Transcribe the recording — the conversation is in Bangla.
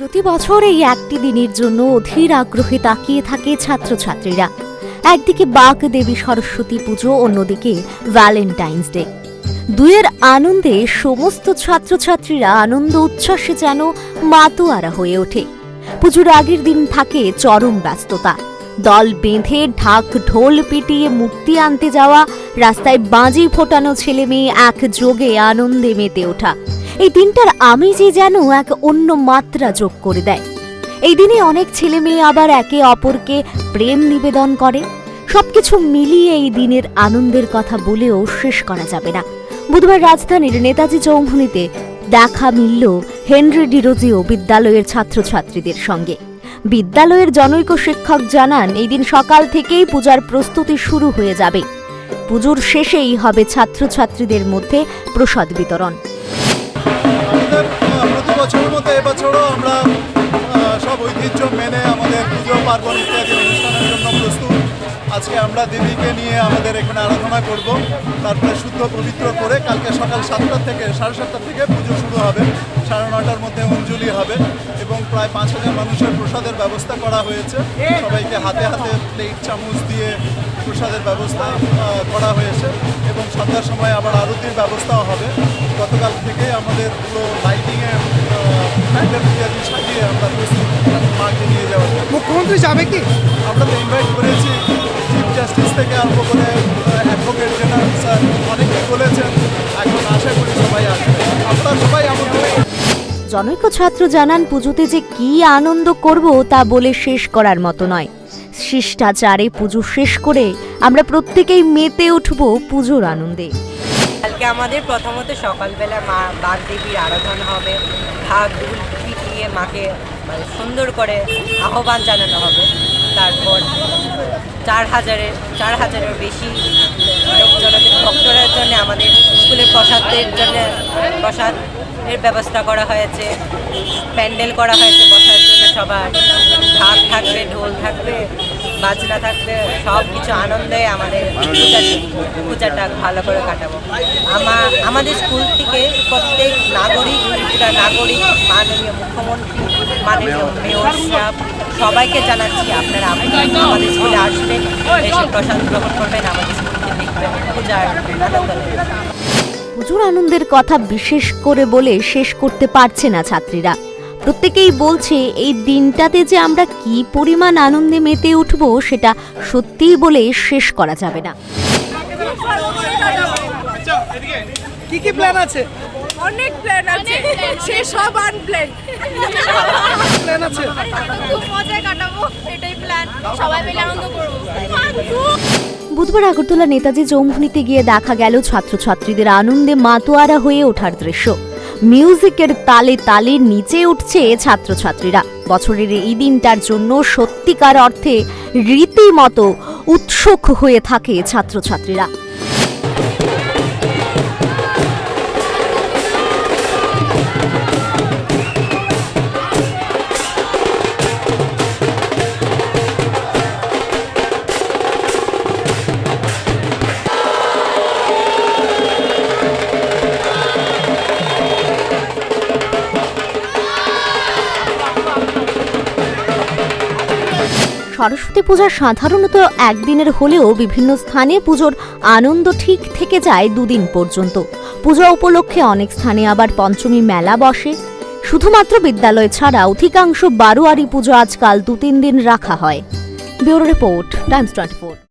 প্রতি বছর এই একটি দিনের জন্য অধীর আগ্রহে তাকিয়ে থাকে ছাত্রছাত্রীরা। একদিকে বাক দেবী সরস্বতী পুজো, অন্যদিকে ভ্যালেন্টাইন্স ডে দুয়ের আনন্দে সমস্ত ছাত্রছাত্রীরা আনন্দ উচ্ছ্বাসে যেন মাতোয়ারা হয়ে ওঠে। পুজোর আগের দিন থাকে চরম ব্যস্ততা। দল বেঁধে, ঢাক ঢোল পিটিয়ে মুক্তি আনতে যাওয়া, রাস্তায় বাজি ফোটানো ছেলে মেয়ে এক যোগে আনন্দে মেতে ওঠা। এই দিনটার আমেজে যেন এক অন্য মাত্রা যোগ করে দেয়। এই দিনে অনেক ছেলে মেয়ে আবার একে অপরকে প্রেম নিবেদন করে। সবকিছু মিলিয়ে এই দিনের আনন্দের কথা বলেও শেষ করা যাবে না। বুধবার রাজধানীর নেতাজি চৌমুহনীতে দেখা মিলল হেনরি ডিরোজিও বিদ্যালয়ের ছাত্রছাত্রীদের সঙ্গে। বিদ্যালয়ের জনৈক শিক্ষক জানান, এই দিন সকাল থেকেই পূজার প্রস্তুতি শুরু হয়ে যাবে। পুজোর শেষেই হবে ছাত্রছাত্রীদের মধ্যে প্রসাদ বিতরণ। মতো এবছরও আমরা সব ঐতিহ্য মেনে আমাদের পুজো, পার্বণ ইত্যাদি অনুষ্ঠানের জন্য প্রস্তুত। আজকে আমরা দেবীকে নিয়ে আমাদের এখানে আরাধনা করব। তারপরে শুদ্ধ পবিত্র করে কালকে সকাল সাতটা থেকে, সাড়ে সাতটা থেকে পুজো শুরু হবে। সাড়ে নটার মধ্যে অঞ্জলি হবে এবং প্রায় পাঁচ হাজার মানুষের প্রসাদের ব্যবস্থা করা হয়েছে। সবাইকে হাতে হাতে প্লেট, চামচ দিয়ে প্রসাদের ব্যবস্থা করা হয়েছে এবং সন্ধ্যার সময় আবার আরতির ব্যবস্থাও হবে। গতকাল থেকে আমাদের পুরো লাইটিংয়ে মাকে নিয়ে যাওয়ার মুখ্যমন্ত্রী যাবে কি? আমরা তো ইনভাইট করেছি চিফ জাস্টিস থেকে আরম্ভ করে অ্যাডভোকেট জেনারেল স্যার অনেকেই বলেছেন এখন আশা করি সবাই আসবে। আপনারা সবাই আমাদের জনৈক ছাত্র জানান পুজোতে যে কি আনন্দ করব তা বলে শেষ করার মতো নয়। শিষ্টাচারে পুজো শেষ করে আমরা প্রত্যেকেই মেতে উঠব পুজোর আনন্দে। কালকে আমাদের প্রথমত সকালবেলা মা বাগদেবীর আরাধনা হবে ঢুল পিটিয়ে মাকে মানে সুন্দর করে আহ্বান জানানো হবে। তারপর চার হাজারের চার হাজারের বেশি লোকজনের ভক্তদের জন্য আমাদের স্কুলের প্রসাদের জন্য প্রসাদ এর ব্যবস্থা করা হয়েছে। প্যান্ডেল করা হয়েছে বসার জন্য সবার। ঢাক থাকবে, ঢোল থাকবে। বাজনা থাকবে সব কিছু আনন্দে আমাদের পূজা পূজাটা ভালো করে কাটাবো। আমা, আমাদের স্কুল থেকে প্রত্যেক নাগরিক নাগরিক, মাননীয় মুখ্যমন্ত্রী, মাননীয় মেয়র সাহেব সবাইকে জানাচ্ছি আপনারা আমাদের স্কুলে আসবেন, এসে প্রসাদ গ্রহণ করবেন, আমাদের স্কুলকে দেখবেন পূজার আনন্দ। পুজোর আনন্দের কথা বিশেষ করে বলে শেষ করতে পারছে না ছাত্রীরা। প্রত্যেকেই বলছে এই দিনটাতে যে আমরা কি পরিমাণ আনন্দে মেতে উঠব সেটা সত্যিই বলে শেষ করা যাবে না। কি কি প্ল্যান আছে? অনেক প্ল্যান আছে। সে সব আনপ্ল্যান প্ল্যান আছে? খুব মজায় কাটাবো এটাই প্ল্যান সবাই মিলে আনন্দ করব। বুধবার আগরতলা নেতাজি চৌমুহনীতে গিয়ে দেখা গেল ছাত্রছাত্রীদের আনন্দে মাতোয়ারা হয়ে ওঠার দৃশ্য। মিউজিকের তালে তালে নিচে উঠছে ছাত্রছাত্রীরা। বছরের এই দিনটার জন্য সত্যিকার অর্থে রীতিমতো উৎসুক হয়ে থাকে ছাত্রছাত্রীরা। সরস্বতী পূজা সাধারণত একদিনের হলেও বিভিন্ন স্থানে পুজোর আনন্দ ঠিক থেকে যায় দুদিন পর্যন্ত। পূজা উপলক্ষে অনেক স্থানে আবার পঞ্চমী মেলা বসে। শুধুমাত্র বিদ্যালয় ছাড়া অধিকাংশ বারোয়ারি পুজো আজকাল দু তিন দিন রাখা হয়। Bureau report, Times twenty